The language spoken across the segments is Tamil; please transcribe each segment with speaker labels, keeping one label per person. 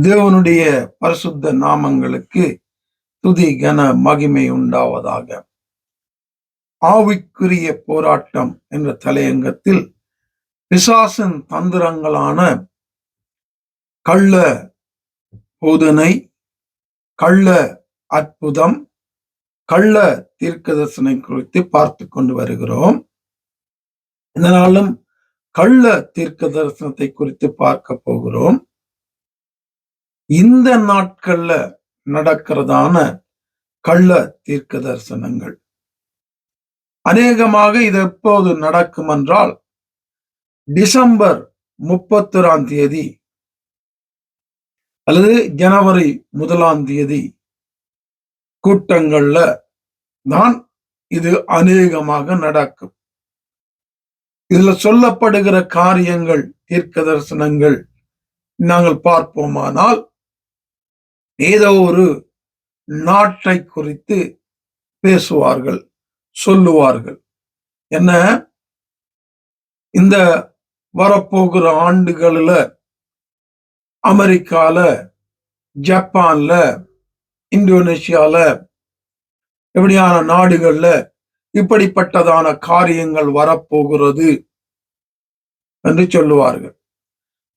Speaker 1: தேவனுடைய பரிசுத்த நாமங்களுக்கு துதி கன மகிமை உண்டாவதாக. ஆவிக்குரிய போராட்டம் என்ற தலையங்கத்தில் பிசாசன் தந்திரங்களான கள்ள போதனை கள்ள அற்புதம் கள்ள தீர்க்க தரிசனை குறித்து பார்த்து கொண்டு வருகிறோம். இதனாலும் கள்ள தீர்க்க தரிசனத்தை குறித்து பார்க்க போகிறோம். இந்த நாட்கள்ல நடக்கிறதான கள்ள தீர்க்க தரிசனங்கள். அநேகமாக இது எப்போது நடக்கும் என்றால் டிசம்பர் முப்பத்தொராம் தேதி அல்லது ஜனவரி முதலாம் தேதி கூட்டங்கள்ல தான் இது அநேகமாக நடக்கும். இதுல சொல்லப்படுகிற காரியங்கள் தீர்க்க தரிசனங்கள் நாங்கள் பார்ப்போமானால் ஏதோ ஒரு நாட்டை குறித்து பேசுவார்கள் சொல்லுவார்கள். என்ன? இந்த வரப்போகிற ஆண்டுகளில் அமெரிக்கால ஜப்பான்ல இந்தோனேஷியால இப்படியான நாடுகள்ல இப்படிப்பட்டதான காரியங்கள் வரப்போகிறது என்று சொல்லுவார்கள்.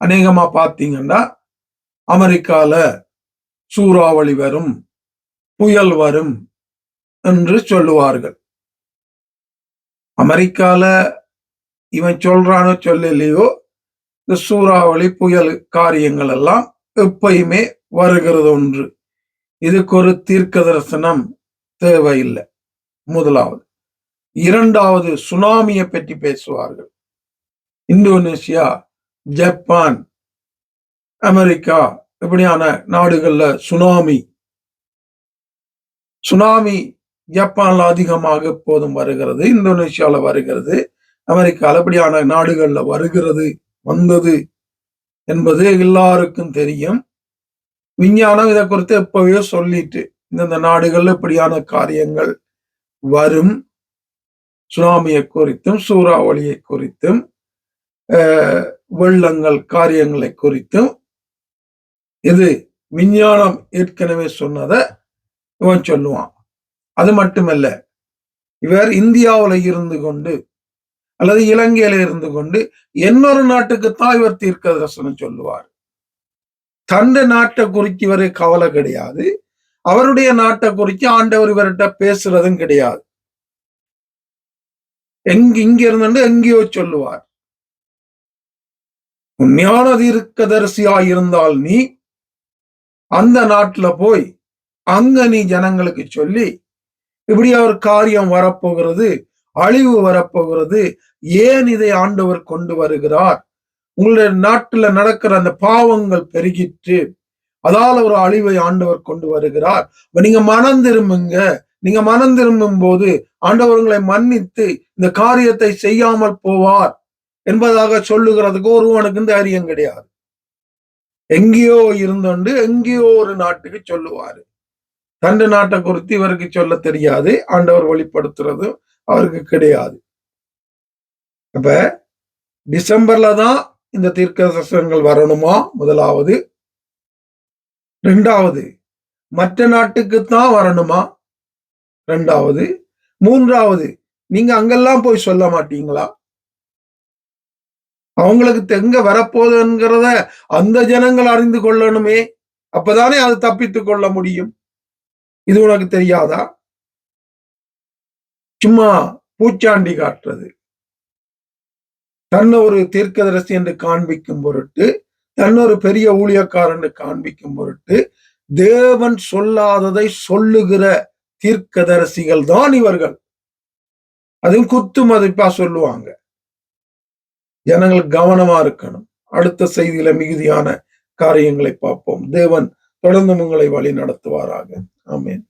Speaker 1: அநேகமா பார்த்தீங்கன்னா அமெரிக்கால சூறாவளி வரும் புயல் வரும் என்று சொல்லுவார்கள். அமெரிக்கால இவன் சொல்றானோ சொல்லலையோ இந்த சூறாவளி புயல் காரியங்கள் எல்லாம் எப்பயுமே வருகிறது ஒன்று. இதுக்கு ஒரு தீர்க்க தரிசனம் தேவையில்லை. முதலாவது இரண்டாவது சுனாமியை பற்றி பேசுவார்கள். இந்தோனேஷியா ஜப்பான் அமெரிக்கா இப்படியான நாடுகள்ல சுனாமி? சுனாமி ஜப்பான்ல அதிகமாக எப்போதும் வருகிறது இந்தோனேஷியால வருகிறது அமெரிக்கால இப்படியான நாடுகள்ல வருகிறது வந்தது என்பது எல்லாருக்கும் தெரியும். விஞ்ஞானம் இதை குறித்து எப்பவே சொல்லிட்டு இந்தந்த நாடுகள்ல இப்படியான காரியங்கள் வரும் சுனாமியை குறித்தும் சூறாவளியை குறித்தும் வெள்ளங்கள் காரியங்களை குறித்தும் இது விஞ்ஞானம் ஏற்கனவே சொன்னதை இவன் சொல்லுவான். அது மட்டுமல்ல இவர் இந்தியாவில் இருந்து கொண்டு அல்லது இலங்கையில இருந்து கொண்டு இன்னொரு நாட்டுக்குத்தான் இவர் தீர்க்க தரிசனம் சொல்லுவார். தந்த நாட்டை குறித்து இவரை கவலை கிடையாது. அவருடைய நாட்டை குறித்து ஆண்டவர் இவர்கிட்ட பேசுறதும் கிடையாது. எங்க இங்க இருந்து எங்கேயோ சொல்லுவார். உண்மையான தீர்க்கதரிசியா இருந்தால் நீ அந்த நாட்டுல போய் அங்க நீ ஜனங்களுக்கு சொல்லி இப்படி ஒரு காரியம் வரப்போகிறது அழிவு வரப்போகிறது ஏன் இதை ஆண்டவர் கொண்டு வருகிறார்? உங்களுடைய நாட்டுல நடக்கிற அந்த பாவங்கள் பெருகிட்டு அதால ஒரு அழிவை ஆண்டவர் கொண்டு வருகிறார். நீங்க மனம் திரும்புங்க. நீங்க மனம் திரும்பும் போது ஆண்டவர்களை மன்னித்து இந்த காரியத்தை செய்யாமல் போவார் என்பதாக சொல்லுகிறதுக்கு ஒருவனுக்கு தைரியம் கிடையாது. எங்கேயோ இருந்தோண்டு எங்கேயோ ஒரு நாட்டுக்கு சொல்லுவாரு. தண்டு நாட்டை குறித்து இவருக்கு சொல்ல தெரியாது ஆண்டவர் வெளிப்படுத்துறதும் அவருக்கு கிடையாது. அப்ப டிசம்பர்ல தான் இந்த தீர்க்க தரிசனங்கள் வரணுமா? முதலாவது. ரெண்டாவது மற்ற நாட்டுக்குத்தான் வரணுமா? ரெண்டாவது. மூன்றாவது நீங்க அங்கெல்லாம் போய் சொல்ல மாட்டீங்களா? அவங்களுக்கு எங்க வரப்போகுதுங்கிறத அந்த ஜனங்கள் அறிந்து கொள்ளணுமே. அப்பதானே அது தப்பித்துக் கொள்ள முடியும். இது உனக்கு தெரியாதா? சும்மா பூச்சாண்டி காட்டுறது. தன்னை ஒரு தீர்க்கதரிசி என்று காண்பிக்கும் பொருட்டு தன்னொரு பெரிய ஊழியக்காரன் காண்பிக்கும் பொருட்டு தேவன் சொல்லாததை சொல்லுகிற தீர்க்கதரிசிகள் தான் இவர்கள். அதுவும் குத்து மதிப்பா சொல்லுவாங்க. ஜனங்கள் கவனமா இருக்கணும். அடுத்த செய்தியில மிகுதியான காரியங்களை பார்ப்போம். தேவன் தொடர்ந்து உங்களை வழி நடத்துவாராக ஆமேன்.